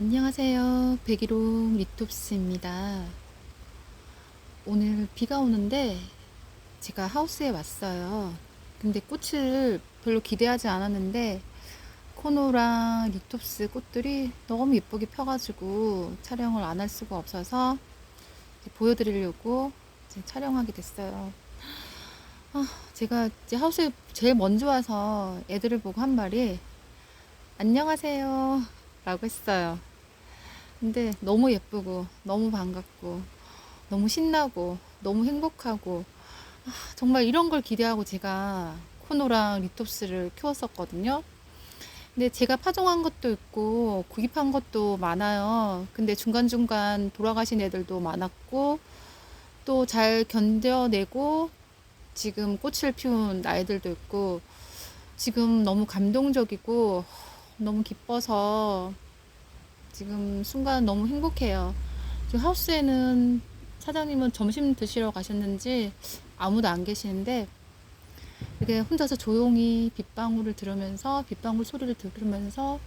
안녕하세요. 백일홍 리톱스입니다. 오늘 비가 오는데 제가 하우스에 왔어요. 근데 꽃을 별로 기대하지 않았는데 코노랑 리톱스 꽃들이 너무 예쁘게 펴가지고 촬영을 안 할 수가 없어서 보여드리려고 촬영하게 됐어요. 아, 제가 이제 하우스에 제일 먼저 와서 애들을 보고 한 말이 안녕하세요. 라고 했어요. 근데 너무 예쁘고, 너무 반갑고, 너무 신나고, 너무 행복하고, 아, 정말 이런 걸 기대하고 제가 코노랑 리톱스를 키웠었거든요. 근데 제가 파종한 것도 있고, 구입한 것도 많아요. 근데 중간중간 돌아가신 애들도 많았고, 또 잘 견뎌내고, 지금 꽃을 피운 아이들도 있고, 지금 너무 감동적이고, 너무 기뻐서 지금 순간 너무 행복해요. 지금 하우스에는 사장님은 점심 드시러 가셨는지 아무도 안 계시는데 이렇게 혼자서 조용히 빗방울을 들으면서 빗방울 소리를 들으면서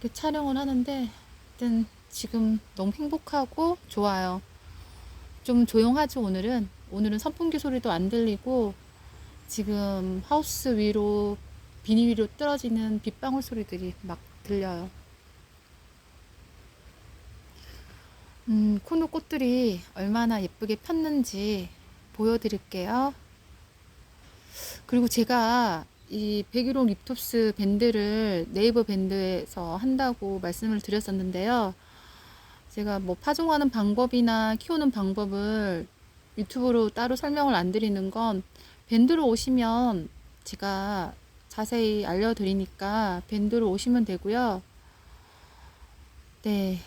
이렇게 촬영을 하는데 일단 지금 너무 행복하고 좋아요. 좀 조용하죠 오늘은 오늘은 선풍기 소리도 안 들리고 지금 하우스 위로 비닐 위로 떨어지는 빗방울 소리들이 막 들려요. 음, 코노 꽃들이 얼마나 예쁘게 폈는지 보여드릴게요. 그리고 제가 이 백일홍 립톱스 밴드를 네이버 밴드에서 한다고 말씀을 드렸었는데요. 제가 뭐 파종하는 방법이나 키우는 방법을 유튜브로 따로 설명을 안 드리는 건 밴드로 오시면 제가 자세히 알려드리니까 밴드로 오시면 되고요. 네.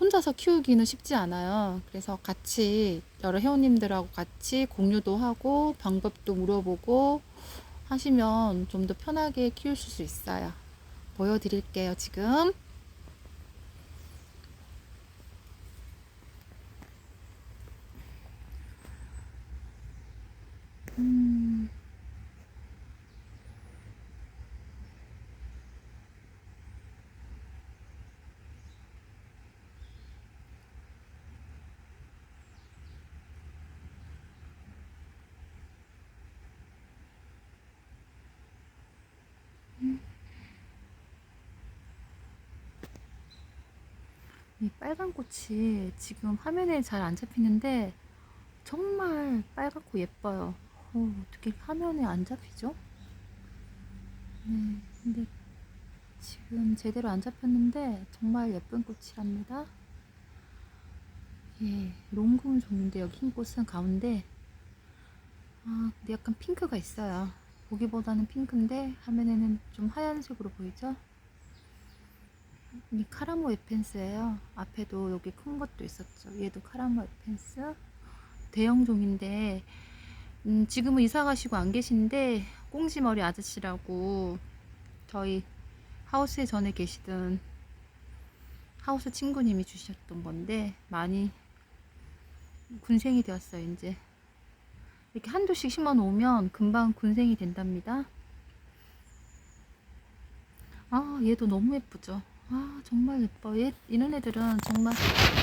혼자서 키우기는 쉽지 않아요. 그래서 같이 여러 회원님들하고 같이 공유도 하고 방법도 물어보고 하시면 좀 더 편하게 키우실 수 있어요. 보여드릴게요, 지금. 음. 이 빨간 꽃이 지금 화면에 잘 안 잡히는데 정말 빨갛고 예뻐요. 어, 어떻게 화면에 안 잡히죠? 네, 근데 지금 제대로 안 잡혔는데 정말 예쁜 꽃이랍니다. 예, 롱금 종인데 여기 흰 꽃은 가운데 아, 근데 약간 핑크가 있어요. 보기보다는 핑크인데 화면에는 좀 하얀색으로 보이죠? 이 카라모 에펜스예요. 앞에도 여기 큰 것도 있었죠. 얘도 카라모 에펜스. 대형 종인데 음, 지금은 이사 가시고 안 계신데 꽁지머리 아저씨라고 저희 하우스에 전에 계시던 하우스 친구님이 주셨던 건데 많이 군생이 되었어요 이제 이렇게 한두 씩 심어 놓으면 금방 군생이 된답니다 아 얘도 너무 예쁘죠 아 정말 예뻐. 얘 이런 애들은 정말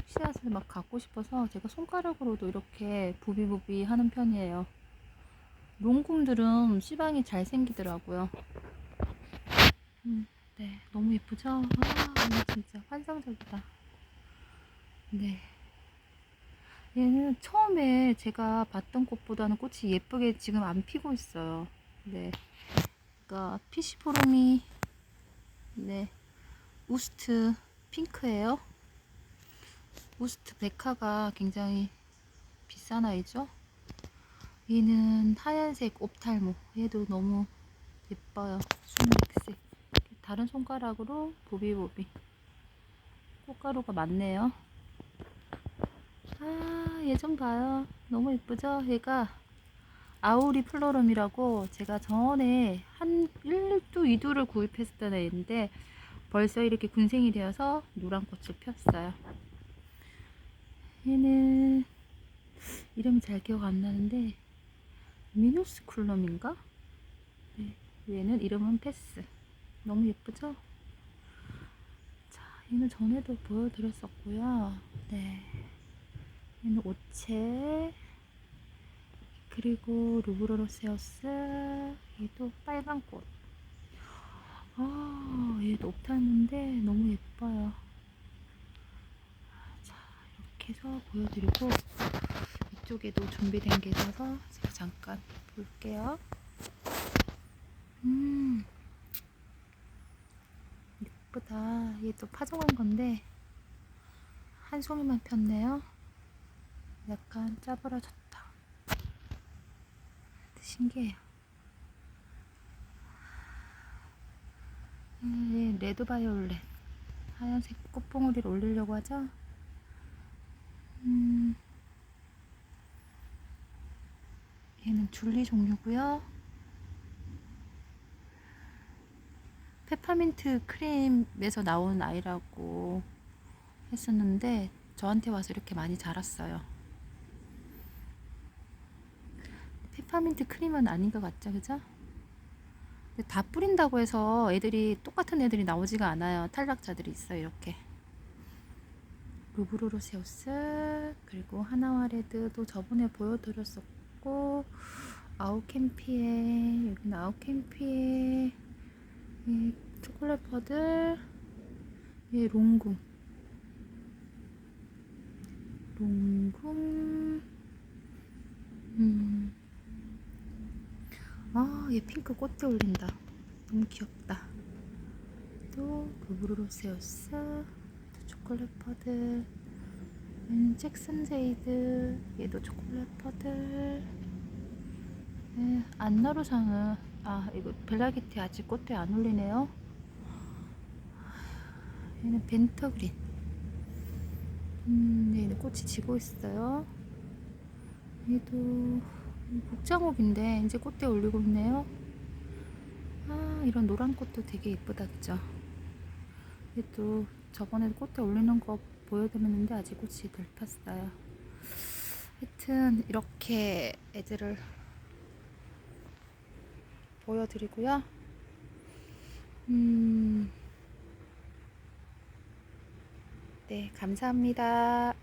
씨앗을 막 갖고 싶어서 제가 손가락으로도 이렇게 부비부비 하는 편이에요. 롱꿈들은 씨방이 잘 생기더라고요. 음, 네 너무 예쁘죠? 아 진짜 환상적이다. 네. 얘는 처음에 제가 봤던 꽃보다는 꽃이 예쁘게 지금 안 피고 있어요. 네. 그러니까 피시포름이 네 우스트 핑크예요. 우스트 백화가 굉장히 비싼 아이죠. 얘는 하얀색 옵탈모. 얘도 너무 예뻐요. 순백색. 다른 손가락으로 보비보비. 꽃가루가 많네요. 아, 얘 좀 봐요. 너무 예쁘죠? 얘가 아우리 플로럼이라고 제가 전에 한 1두, 2두를 구입했었던 애인데 벌써 이렇게 군생이 되어서 노란 꽃을 폈어요. 얘는 이름 잘 기억 안 나는데 미누스 쿨럼인가? 네, 얘는 이름은 패스. 너무 예쁘죠? 자, 얘는 전에도 보여드렸었고요. 네. 얘는 오체. 그리고 루브로로세우스. 얘도 빨간 꽃. 아, 옥타는데 너무 예뻐요. 자, 이렇게 해서 보여드리고 이쪽에도 준비된 게 있어서 제가 잠깐 볼게요. 음, 예쁘다. 얘또 파종한 건데 한 송이만 폈네요. 약간 짜부러졌다. 신기해요. 음, 얘 레드 바이올렛 하얀색 꽃봉오리를 올리려고 하죠. 음, 얘는 줄리 종류고요. 페퍼민트 크림에서 나온 아이라고 했었는데 저한테 와서 이렇게 많이 자랐어요. 페퍼민트 크림은 아닌 것 같죠, 그죠? 다 뿌린다고 해서 애들이 똑같은 애들이 나오지가 않아요. 탈락자들이 있어요, 이렇게. 루브로로세우스 그리고 하나와 레드도 저번에 보여드렸었고 아우캠피에 여기는 아우캠피에 이 초콜릿 퍼들 예 롱궁 롱궁 음. 아, 얘 핑크 꽃대 올린다. 너무 귀엽다. 또 루브로로세우스, 또 초콜릿 퍼들, 얘는 잭슨 제이드, 얘도 초콜릿 퍼들. 네, 안나루상은 아 이거 벨라기티 아직 꽃대 안 올리네요. 얘는 벤터그린. 음, 얘는 꽃이 지고 있어요. 얘도 복장옥인데 이제 꽃대 올리고 있네요. 아 이런 노란 꽃도 되게 예쁘다 그죠? 얘도 저번에 꽃대 올리는 거 보여드렸는데 아직 꽃이 덜 폈어요. 하여튼 이렇게 애들을 보여드리고요. 음, 네 감사합니다.